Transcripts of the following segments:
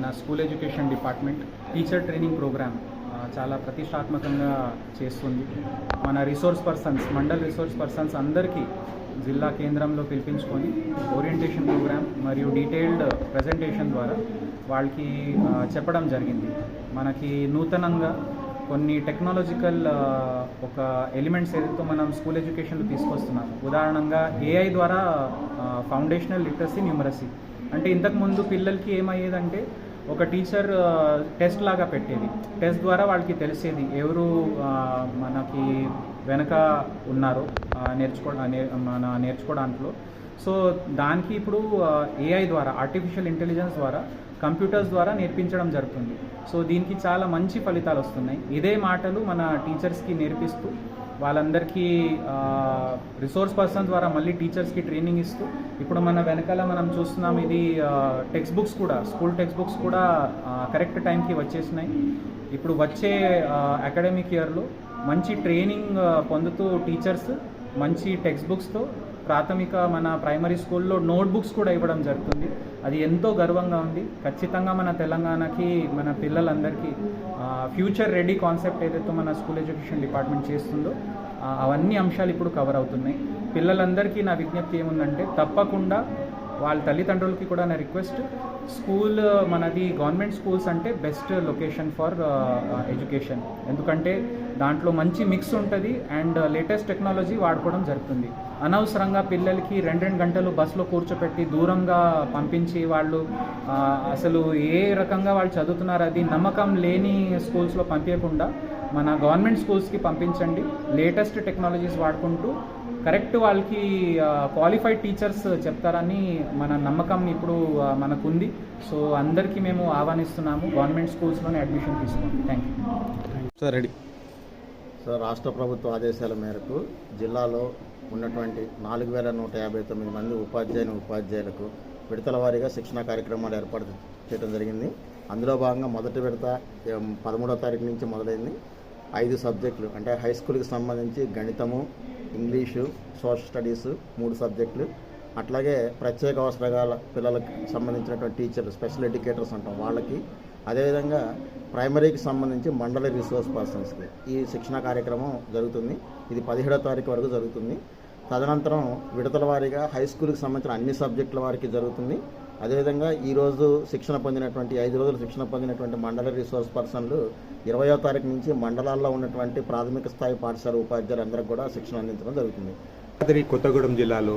మన school education department teacher training program చాలా ప్రతిష్టాత్మకంగా చేస్తుంది. మన resource persons mandal resource persons అందరికీ జిల్లా కేంద్రంలో పిలిపించుకొని ఓరియంటేషన్ ప్రోగ్రామ్ మరియు డీటెయిల్డ్ ప్రజెంటేషన్ ద్వారా వాళ్ళకి చెప్పడం జరిగింది. మనకి నూతనంగా కొన్ని టెక్నాలజికల్ ఒక ఎలిమెంట్స్ ఏదైతే మనం స్కూల్ ఎడ్యుకేషన్లో తీసుకొస్తున్నాము ఉదాహరణంగా ఏఐ ద్వారా ఫౌండేషనల్ లిటరసీ న్యూమరసీ. అంటే ఇంతకుముందు పిల్లలకి ఏమయ్యేదంటే ఒక టీచర్ టెస్ట్ లాగా పెట్టేది. టెస్ట్ ద్వారా వాళ్ళకి తెలిసేది ఎవరు మనకి వెనక ఉన్నారో నేర్చుకో నే- మన నేర్చుకోవడానికి సో దానికి ఇప్పుడు ఏఐ ద్వారా ఆర్టిఫిషియల్ ఇంటెలిజెన్స్ ద్వారా కంప్యూటర్స్ ద్వారా నేర్పించడం జరుగుతుంది. సో దీనికి చాలా మంచి ఫలితాలు వస్తున్నాయి. ఇదే మాటలు మన టీచర్స్కి నేర్పిస్తూ వాళ్ళందరికీ రిసోర్స్ పర్సన్ ద్వారా మళ్ళీ టీచర్స్కి ట్రైనింగ్ ఇస్తూ ఇప్పుడు మన వెనకాల మనం చూస్తున్నాం ఇది టెక్స్ట్ బుక్స్ కూడా స్కూల్ టెక్స్ట్ బుక్స్ కూడా కరెక్ట్ టైంకి వచ్చేసినాయి. ఇప్పుడు వచ్చే అకాడమిక్ ఇయర్లో మంచి ట్రైనింగ్ పొందుతూ టీచర్స్ మంచి టెక్స్ట్ బుక్స్తో ప్రాథమిక మన ప్రైమరీ స్కూల్లో నోట్బుక్స్ కూడా ఇవ్వడం జరుగుతుంది. అది ఎంతో గర్వంగా ఉంది. ఖచ్చితంగా మన తెలంగాణకి మన పిల్లలందరికీ ఫ్యూచర్ రెడీ కాన్సెప్ట్ ఏదైతే మన స్కూల్ ఎడ్యుకేషన్ డిపార్ట్మెంట్ చేస్తుందో అవన్నీ అంశాలు ఇప్పుడు కవర్ అవుతున్నాయి. పిల్లలందరికీ నా విజ్ఞప్తి ఏముందంటే తప్పకుండా వాళ్ళ తల్లిదండ్రులకి కూడా నా రిక్వెస్ట్ స్కూల్ మనది గవర్నమెంట్ స్కూల్స్ అంటే బెస్ట్ లొకేషన్ ఫర్ ఎడ్యుకేషన్. ఎందుకంటే దాంట్లో మంచి మిక్స్ ఉంటుంది అండ్ లేటెస్ట్ టెక్నాలజీ వాడుకోవడం జరుగుతుంది. అనవసరంగా పిల్లలకి రెండు రెండు గంటలు బస్సులో కూర్చోపెట్టి దూరంగా పంపించి వాళ్ళు అసలు ఏ రకంగా వాళ్ళు చదువుతున్నారు అది నమ్మకం లేని స్కూల్స్లో పంపించకుండా మన గవర్నమెంట్ స్కూల్స్కి పంపించండి. లేటెస్ట్ టెక్నాలజీస్ వాడుకుంటూ కరెక్ట్ వాళ్ళకి క్వాలిఫైడ్ టీచర్స్ చెప్తారని మన నమ్మకం ఇప్పుడు మనకుంది. సో అందరికీ మేము ఆహ్వానిస్తున్నాము. గవర్నమెంట్ స్కూల్స్లోనే అడ్మిషన్ తీసుకోండి. Thank you sir ready. So రాష్ట్ర ప్రభుత్వ ఆదేశాల మేరకు జిల్లాలో ఉన్నటువంటి నాలుగు వేల నూట యాభై తొమ్మిది మంది ఉపాధ్యాయుని ఉపాధ్యాయులకు విడతల వారీగా శిక్షణా కార్యక్రమాలు ఏర్పాటు చేయడం జరిగింది. అందులో భాగంగా మొదటి విడత పదమూడో పదమూడవ తారీఖు నుంచి మొదలైంది. ఐదు సబ్జెక్టులు అంటే హై స్కూల్కి సంబంధించి గణితము ఇంగ్లీషు సోషల్ స్టడీస్ మూడు సబ్జెక్టులు అట్లాగే ప్రత్యేక అవసరాల పిల్లలకు సంబంధించినటువంటి టీచర్లు స్పెషల్ ఎడ్యుకేటర్స్ అంటాం వాళ్ళకి. అదేవిధంగా ప్రైమరీకి సంబంధించి మండల రిసోర్స్ పర్సన్స్కి ఈ శిక్షణ కార్యక్రమం జరుగుతుంది. ఇది పదిహేడో తారీఖు వరకు జరుగుతుంది. తదనంతరం విడతల వారీగా హై స్కూల్కి సంబంధించిన అన్ని సబ్జెక్టుల వారికి జరుగుతుంది. అదేవిధంగా ఈరోజు శిక్షణ పొందినటువంటి ఐదు రోజులు శిక్షణ పొందినటువంటి మండల రిసోర్స్ పర్సన్లు ఇరవయో తారీఖు నుంచి మండలాల్లో ఉన్నటువంటి ప్రాథమిక స్థాయి పాఠశాల ఉపాధ్యాయులందరికీ కూడా శిక్షణ అందించడం జరుగుతుంది. కొత్తగూడెం జిల్లాలో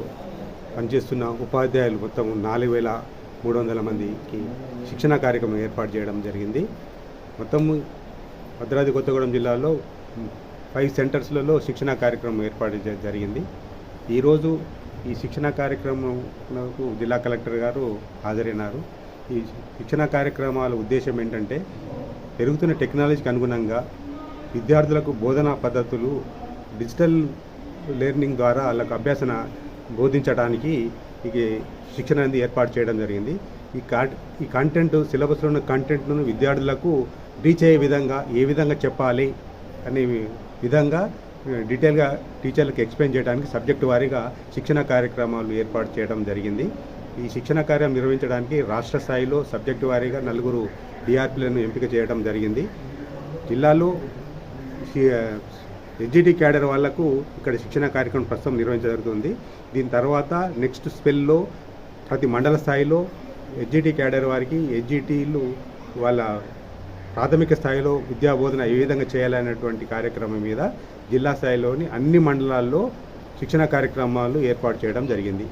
పనిచేస్తున్న ఉపాధ్యాయులు మొత్తం నాలుగు వేల మూడు వందల మందికి శిక్షణ కార్యక్రమం ఏర్పాటు చేయడం జరిగింది. మొత్తం భద్రాద్రి కొత్తగూడెం జిల్లాలో ఫైవ్ సెంటర్స్లలో శిక్షణ కార్యక్రమం ఏర్పాటు జరిగింది. ఈరోజు ఈ శిక్షణ కార్యక్రమంకు జిల్లా కలెక్టర్ గారు హాజరైనారు. ఈ శిక్షణ కార్యక్రమాల ఉద్దేశం ఏంటంటే పెరుగుతున్న టెక్నాలజీకి అనుగుణంగా విద్యార్థులకు బోధనా పద్ధతులు డిజిటల్ లెర్నింగ్ ద్వారా వాళ్ళకు అభ్యాసన బోధించడానికి ఇది శిక్షణ అనేది ఏర్పాటు చేయడం జరిగింది. ఈ కా ఈ కంటెంట్ సిలబస్లో ఉన్న కంటెంట్ను విద్యార్థులకు రీచ్ అయ్యే విధంగా ఏ విధంగా చెప్పాలి అనే విధంగా డీటెయిల్గా టీచర్లకు ఎక్స్ప్లెయిన్ చేయడానికి సబ్జెక్టు వారీగా శిక్షణ కార్యక్రమాలు ఏర్పాటు చేయడం జరిగింది. ఈ శిక్షణ కార్యం నిర్వహించడానికి రాష్ట్ర స్థాయిలో సబ్జెక్టు వారీగా నలుగురు డిఆర్పీలను ఎంపిక చేయడం జరిగింది. జిల్లాలో ఎస్జిటి క్యాడర్ వాళ్ళకు ఇక్కడ శిక్షణ కార్యక్రమం ప్రస్తుతం నిర్వహించజరుగుతుంది దీని తర్వాత నెక్స్ట్ స్పెల్లో ప్రతి మండల స్థాయిలో ఎస్జిటి క్యాడర్ వారికి ఎస్జిటీలు వాళ్ళ ప్రాథమిక స్థాయిలో విద్యా బోధన ఏ విధంగా చేయాలనేటువంటి కార్యక్రమం మీద జిల్లా స్థాయిలోని అన్ని మండలాల్లో శిక్షణ కార్యక్రమాలు ఏర్పాటు చేయడం జరిగింది.